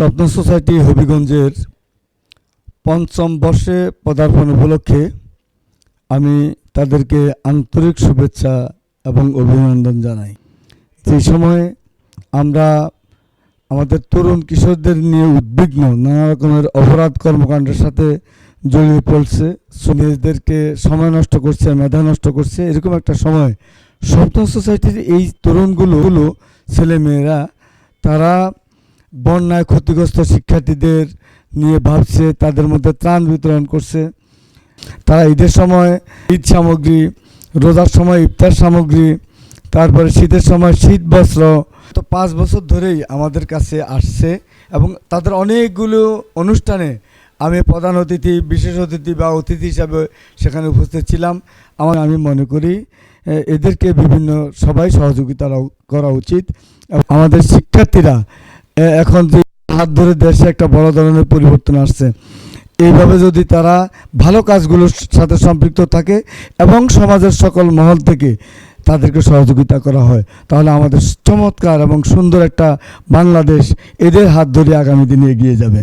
স্বপ্ন সোসাইটি হবিগঞ্জের পঞ্চম বর্ষে পদার্পণ উপলক্ষে আমি তাদেরকে আন্তরিক শুভেচ্ছা এবং অভিনন্দন জানাই। যে সময়ে আমরা আমাদের তরুণ কিশোরদের নিয়ে উদ্বিগ্ন, নানা রকমের অপরাধ কর্মকাণ্ডের সাথে জড়িয়ে পড়ছে সুনীলদেরকে সময় নষ্ট করছে, মেধা নষ্ট করছে, এরকম একটা সময় স্বপ্ন সোসাইটির এই তরুণগুলো গুলো ছেলেমেয়েরা, তারা বন্যায় ক্ষতিগ্রস্ত শিক্ষার্থীদের নিয়ে ভাবছে, তাদের মধ্যে ত্রাণ বিতরণ করছে। তারা ঈদের সময় ঈদ সামগ্রী, রোজার সময় ইফতার সামগ্রী, তারপরে শীতের সময় শীত বস্ত্র। তো পাঁচ বছর ধরেই আমাদের কাছে আসছে এবং তাদের অনেকগুলো অনুষ্ঠানে আমি প্রধান অতিথি, বিশেষ অতিথি বা অতিথি হিসাবে সেখানে উপস্থিত ছিলাম। আমার, আমি মনে করি এদেরকে বিভিন্ন সবাই সহযোগিতা করা উচিত। আমাদের শিক্ষার্থীরা এখন যে হাত ধরে দেশে একটা বড় ধরনের পরিবর্তন আসছে, এইভাবে যদি তারা ভালো কাজগুলোর সাথে সম্পৃক্ত থাকে এবং সমাজের সকল মহল থেকে তাদেরকে সহযোগিতা করা হয়, তাহলে আমাদের চমৎকার এবং সুন্দর একটা বাংলাদেশ এদের হাত ধরে আগামী দিনে এগিয়ে যাবে।